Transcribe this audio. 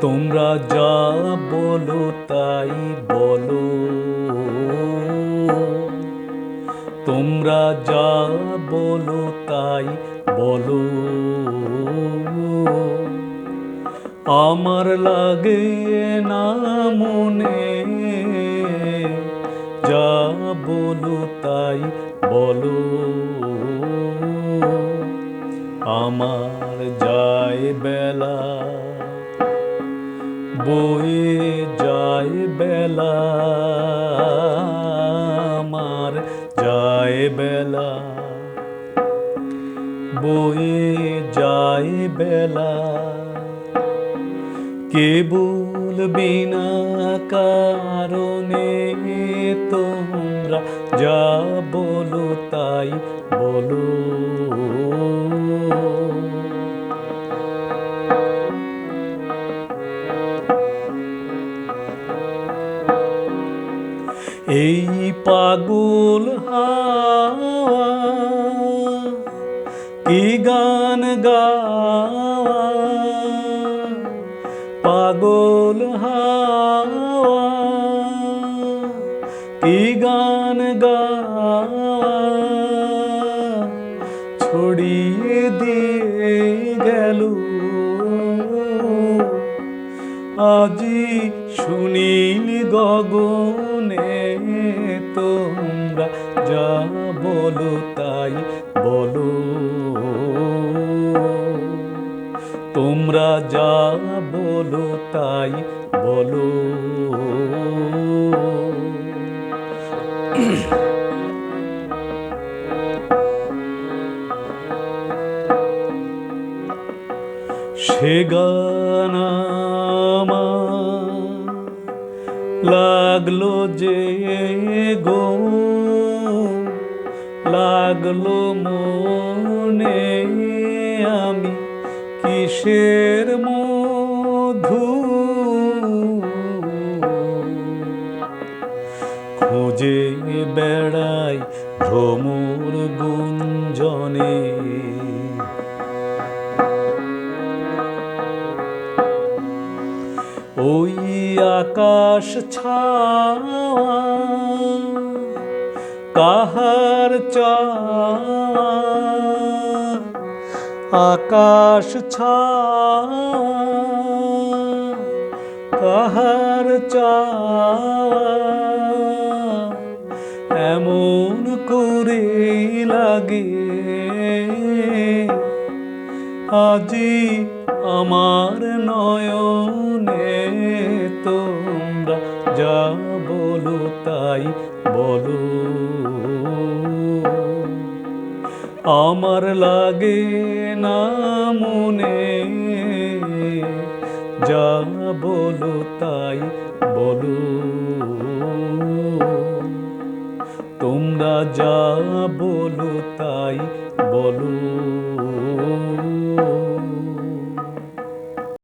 তোমরা যা বলো তাই বলো। তোমরা যা বলো তাই বলো। আমার লাগে না মনে, যা বলো তাই বলো। আমার যায় বেলা বয়ে যায় বেলা আমার যায় বেলা। বয়ে যায় বেলা, কেবল বিনা কারণে তোমরা যা বলো তাই বলো। এই পাগল হাওয়া কি গান গাওয়া? পাগল হাওয়া কি গান গাওয়া? ছড়িয়ে দিয়ে গেল আজি সুনীল গগনে তোমরা যা বলো তাই বলো। তোমরা যা বলো তাই বলো। সে গানামা লাগল যে গো লাগল মনে আমি কিসের মধু? খুঁজে বেড়াই ভ্রমর গুঞ্জনে ওই আকাশ ছাওয়া কাহার আকাশ ছাওয়া কাহার এমন করে লাগে। আজি আমার নয়নে তোমরা যা বলো তাই বলো। আমার লাগে না মনে যা বলো তাই বলো। তোমরা যা বলো তাই বলো।